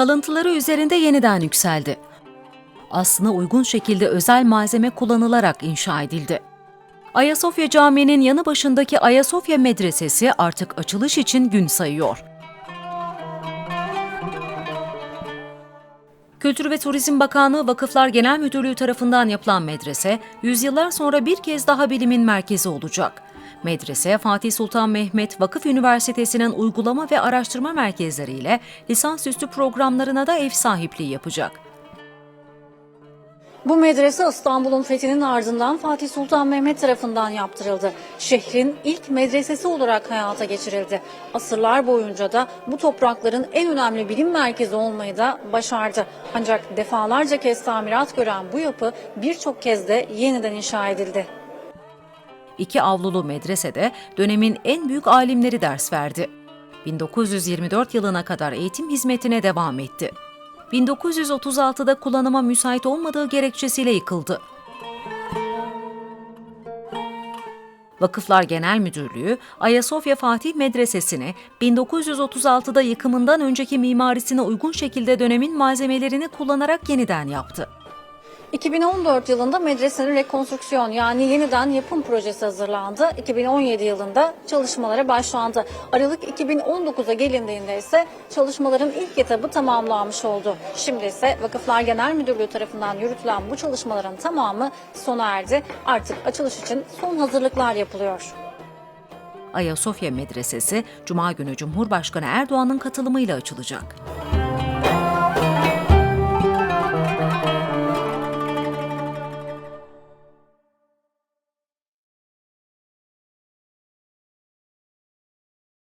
kalıntıları üzerinde yeniden yükseldi. Aslına uygun şekilde özel malzeme kullanılarak inşa edildi. Ayasofya Camii'nin yanı başındaki Ayasofya Medresesi artık açılış için gün sayıyor. Kültür ve Turizm Bakanlığı Vakıflar Genel Müdürlüğü tarafından yapılan medrese, yüzyıllar sonra bir kez daha bilimin merkezi olacak. Medrese, Fatih Sultan Mehmet Vakıf Üniversitesi'nin uygulama ve araştırma merkezleriyle lisansüstü programlarına da ev sahipliği yapacak. Bu medrese İstanbul'un fethinin ardından Fatih Sultan Mehmet tarafından yaptırıldı. Şehrin ilk medresesi olarak hayata geçirildi. Asırlar boyunca da bu toprakların en önemli bilim merkezi olmayı da başardı. Ancak defalarca kez tamirat gören bu yapı birçok kez de yeniden inşa edildi. İki avlulu medresede dönemin en büyük alimleri ders verdi. 1924 yılına kadar eğitim hizmetine devam etti. 1936'da kullanıma müsait olmadığı gerekçesiyle yıkıldı. Vakıflar Genel Müdürlüğü, Ayasofya Fatih Medresesi'ni 1936'da yıkımından önceki mimarisine uygun şekilde dönemin malzemelerini kullanarak yeniden yaptı. 2014 yılında medresenin rekonstrüksiyon yani yeniden yapım projesi hazırlandı. 2017 yılında çalışmalara başlandı. Aralık 2019'a gelindiğinde ise çalışmaların ilk etabı tamamlanmış oldu. Şimdi ise Vakıflar Genel Müdürlüğü tarafından yürütülen bu çalışmaların tamamı sona erdi. Artık açılış için son hazırlıklar yapılıyor. Ayasofya Medresesi, Cuma günü Cumhurbaşkanı Erdoğan'ın katılımıyla açılacak.